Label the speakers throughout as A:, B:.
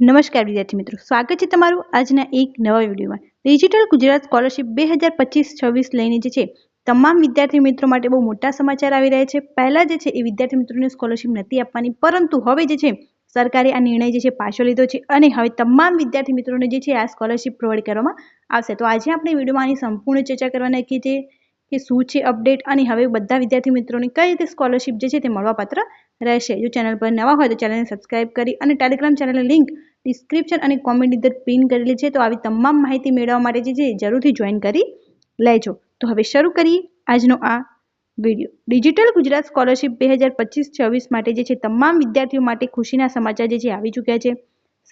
A: નમસ્કાર વિદ્યાર્થી મિત્રો, સ્વાગત છે તમારું આજના એક નવા વિડીયોમાં. ડિજિટલ ગુજરાત સ્કોલરશિપ બે હજાર પચીસ છવ્વીસ લઈને જે છે, તમામ વિદ્યાર્થી મિત્રો માટે બહુ મોટા સમાચાર આવી રહ્યા છે. પહેલાં જે છે, એ વિદ્યાર્થી મિત્રોને સ્કોલરશિપ નથી આપવાની, પરંતુ હવે જે છે, સરકારે આ નિર્ણય જે છે, પાછો લીધો છે અને હવે તમામ વિદ્યાર્થી મિત્રોને જે છે, આ સ્કોલરશિપ પ્રોવાઈડ કરવામાં આવશે. તો આજે આપણે વિડીયોમાં આની સંપૂર્ણ ચર્ચા કરવાના કે જે કે શું છે અપડેટ અને હવે બધા વિદ્યાર્થી મિત્રોને કઈ રીતે સ્કોલરશિપ જે છે, તે મળવાપાત્ર રહેશે. જો ચેનલ પર નવા હોય તો ચેનલને સબસ્ક્રાઇબ કરી અને ટેલિગ્રામ ચેનલની લિંક ડિસ્ક્રિપ્શન અને કોમેન્ટની અંદર પિન કરેલી છે. તો આવી તમામ માહિતી મેળવવા માટે જે છે જરૂરથી જોઈન કરી લેજો. તો હવે શરૂ કરીએ આજનો આ વીડિયો ડિજિટલ ગુજરાત સ્કોલરશિપ બે હજાર પચીસ છવ્વીસ માટે જે છે તમામ વિદ્યાર્થીઓ માટે ખુશીના સમાચાર જે છે આવી ચૂક્યા છે.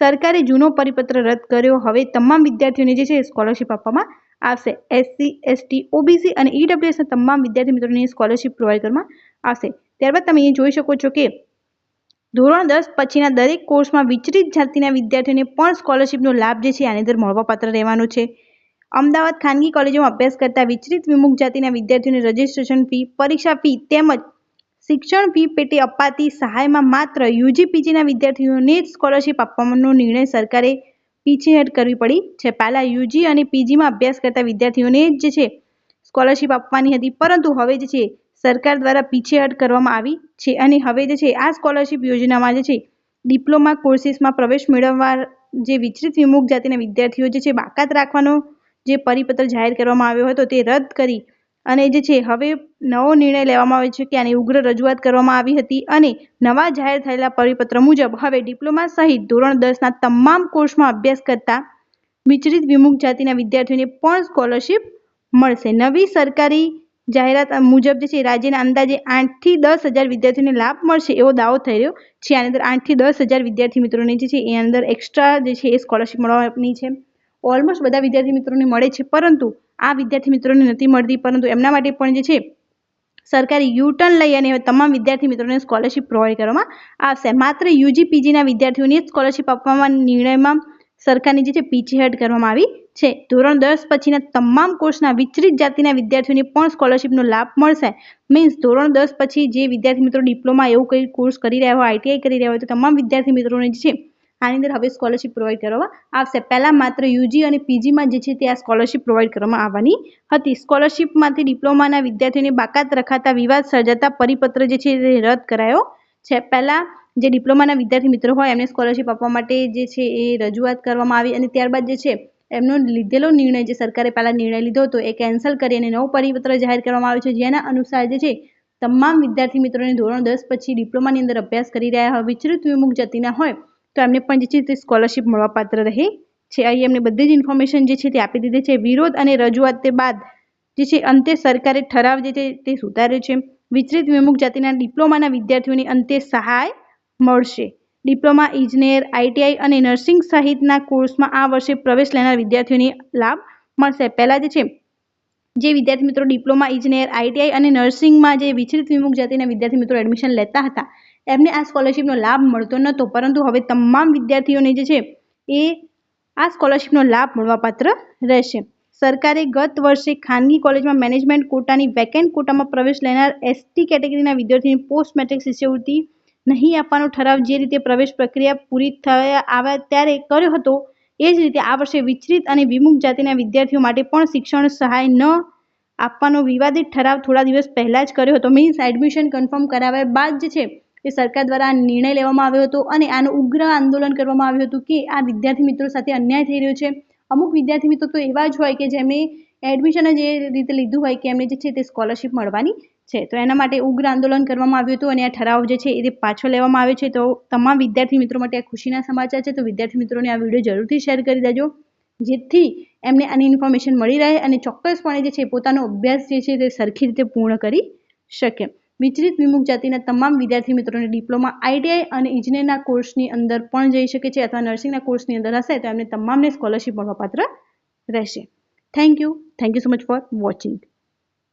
A: સરકારે જૂનો પરિપત્ર રદ કર્યો. હવે તમામ વિદ્યાર્થીઓને જે છે સ્કોલરશિપ આપવામાં આવશે. એસસી એસટી ઓબીસી અને ઈડબ્લ્યુએસના તમામ વિદ્યાર્થી મિત્રોને સ્કોલરશિપ પ્રોવાઈડ કરવામાં આવશે. ત્યારબાદ તમે અહીં જોઈ શકો છો કે ધોરણ દસ પછીના દરેક કોર્સમાં વિચરિત જાતિના વિદ્યાર્થીઓને પણ સ્કોલરશિપનો લાભ જે છે આની અંદર મળવાપાત્ર રહેવાનો છે. અમદાવાદ ખાનગી કોલેજોમાં અભ્યાસ કરતા વિચરિત વિમુખ જાતિના વિદ્યાર્થીઓને રજિસ્ટ્રેશન ફી પરીક્ષા ફી તેમજ શિક્ષણ ફી પેટે અપાતી સહાયમાં માત્ર યુજી પીજીના વિદ્યાર્થીઓને જ સ્કોલરશિપ આપવાનો નિર્ણય સરકારે પીછેહટ કરવી પડી છે. પહેલાં યુજી અને પીજીમાં અભ્યાસ કરતા વિદ્યાર્થીઓને જ છે સ્કોલરશિપ આપવાની હતી પરંતુ હવે જે છે સરકાર દ્વારા પીછેહટ કરવામાં આવી છે અને હવે જે છે, આ સ્કોલરશિપ યોજનામાં જે છે ડિપ્લોમા કોર્સિસમાં પ્રવેશ મેળવવા જે વિચરિત વિમુખ જાતિના વિદ્યાર્થીઓ જે છે, બાકાત રાખવાનો જે પરિપત્ર જાહેર કરવામાં આવ્યો હતો તે રદ કરી અને જે છે, હવે નવો નિર્ણય લેવામાં આવ્યો છે કે આની ઉગ્ર રજૂઆત કરવામાં આવી હતી અને નવા જાહેર થયેલા પરિપત્ર મુજબ હવે ડિપ્લોમા સહિત ધોરણ દસના તમામ કોર્સમાં અભ્યાસ કરતા વિચરિત વિમુખ જાતિના વિદ્યાર્થીઓને પણ સ્કોલરશિપ મળશે. નવી સરકારી જાહેરાત મુજબ જે છે રાજ્યના અંદાજે આઠથી દસ હજાર વિદ્યાર્થીઓને લાભ મળશે એવો દાવો થઈ રહ્યો છે. આની અંદર આઠથી દસ હજાર વિદ્યાર્થી મિત્રોને જે છે એ અંદર એક્સ્ટ્રા જે છે એ સ્કોલરશિપ મળવાની છે. ઓલમોસ્ટ બધા વિદ્યાર્થી મિત્રોને મળે છે, પરંતુ આ વિદ્યાર્થી મિત્રોને નથી મળતી, પરંતુ એમના માટે પણ જે છે સરકારે યુ ટર્ન લઈ અને તમામ વિદ્યાર્થી મિત્રોને સ્કોલરશિપ પ્રોવાઈડ કરવામાં આવશે. માત્ર યુજી પીજીના વિદ્યાર્થીઓને સ્કોલરશિપ આપવામાં નિર્ણયમાં સરકારની જે છે પીછેહટ કરવામાં આવી છે. ધોરણ દસ પછીના તમામ કોર્સના વિચરિત જાતિના વિદ્યાર્થીઓને પણ સ્કોલરશિપનો લાભ મળશે. મીન્સ ધોરણ દસ પછી જે વિદ્યાર્થી મિત્રો ડિપ્લોમા એવું કંઈ કોર્સ કરી રહ્યા હોય આઈટીઆઈ કરી રહ્યા હોય, તો તમામ વિદ્યાર્થી મિત્રોને જે છે, આની અંદર હવે સ્કોલરશિપ પ્રોવાઈડ કરવામાં આવશે. પહેલાં માત્ર યુજી અને પીજીમાં જે છે તે આ સ્કોલરશિપ પ્રોવાઈડ કરવામાં આવવાની હતી. સ્કોલરશિપમાંથી ડિપ્લોમાના વિદ્યાર્થીઓને બાકાત રખાતા, વિવાદ સર્જાતા પરિપત્ર જે છે તે રદ કરાયો છે. પહેલાં જે ડિપ્લોમાના વિદ્યાર્થી મિત્રો હોય, એમને સ્કોલરશિપ આપવા માટે જે છે એ રજૂઆત કરવામાં આવી અને ત્યારબાદ જે છે એમનો લીધેલો નિર્ણય જે સરકારે પહેલાં નિર્ણય લીધો હતો, એ કેન્સલ કરી અને નવો પરિપત્ર જાહેર કરવામાં આવ્યો છે. જેના અનુસાર જે છે, તમામ વિદ્યાર્થી મિત્રોને ધોરણ દસ પછી ડિપ્લોમાની અંદર અભ્યાસ કરી રહ્યા હોય, વિચલિત વિમુખ જતીના હોય, તો એમને પણ જે છે તે સ્કોલરશિપ મળવાપાત્ર રહે છે. અહીં એમને બધી જ ઇન્ફોર્મેશન જે છે તે આપી દીધી છે. વિરોધ અને રજૂઆત તે બાદ જે છે, અંતે સરકારે ઠરાવ જે છે તે સુધાર્યો છે. વિચલિત વિમુખ જાતિના ડિપ્લોમાના વિદ્યાર્થીઓને અંતે સહાય મળશે. ડિપ્લોમા, ઇજનેર આઈટીઆઈ અને નર્સિંગ સહિતના કોર્સમાં આ વર્ષે પ્રવેશ લેનાર વિદ્યાર્થીઓને લાભ મળશે. પહેલાં જે છે, જે વિદ્યાર્થી મિત્રો ડિપ્લોમા, ઇજનેર આઈટીઆઈ અને નર્સિંગમાં જે વિચલિત વિમુખ જાતિના વિદ્યાર્થી મિત્રો એડમિશન લેતા હતા, એમને આ સ્કોલરશિપનો લાભ મળતો નહોતો. પરંતુ હવે તમામ વિદ્યાર્થીઓને જે છે, એ આ સ્કોલરશિપનો લાભ મળવાપાત્ર રહેશે. સરકારે ગત વર્ષે ખાનગી કોલેજમાં મેનેજમેન્ટ કોટાની વેકેન્ટ કોટામાં પ્રવેશ લેનાર એસટી કેટેગરીના વિદ્યાર્થીની પોસ્ટ મેટ્રિક શિષ્યવૃત્તિ નહીં આપવાનો ઠરાવ જે રીતે પ્રવેશ પ્રક્રિયા પૂરી થયા આવ્યા ત્યારે કર્યો હતો, એ જ રીતે આ વર્ષે વિચલિત અને વિમુખ જાતિના વિદ્યાર્થીઓ માટે પણ શિક્ષણ સહાય ન આપવાનો વિવાદિત ઠરાવ થોડા દિવસ પહેલાં જ કર્યો હતો. મીન્સ એડમિશન કન્ફર્મ કરાવ્યા બાદ જે છે એ સરકાર દ્વારા નિર્ણય લેવામાં આવ્યો હતો અને આનું ઉગ્ર આંદોલન કરવામાં આવ્યું હતું કે આ વિદ્યાર્થી મિત્રો સાથે અન્યાય થઈ રહ્યો છે. અમુક વિદ્યાર્થી મિત્રો તો એવા જ હોય કે જેમણે એડમિશન જ એ રીતે લીધું હોય કે એમને જે છે તે સ્કોલરશિપ મળવાની છે. તો એના માટે ઉગ્ર આંદોલન કરવામાં આવ્યું હતું અને આ ઠરાવ જે છે એ પાછો લેવામાં આવ્યો છે. તો તમામ વિદ્યાર્થી મિત્રો માટે આ ખુશીના સમાચાર છે. તો વિદ્યાર્થી મિત્રોને આ વીડિયો જરૂરથી શેર કરી દેજો, જેથી એમને આની ઇન્ફોર્મેશન મળી રહે અને ચોક્કસપણે જે છે પોતાનો અભ્યાસ જે છે તે સરખી રીતે પૂર્ણ કરી શકે. વિચલિત વિમુખ જાતિના તમામ વિદ્યાર્થી મિત્રોને ડિપ્લોમા આઈટીઆઈ અને ઇજનેરના કોર્સની અંદર પણ જઈ શકે છે અથવા નર્સિંગના કોર્સની અંદર હશે તો એમને તમામને સ્કોલરશિપ મળવાપાત્ર રહેશે. Thank you thank you so much for watching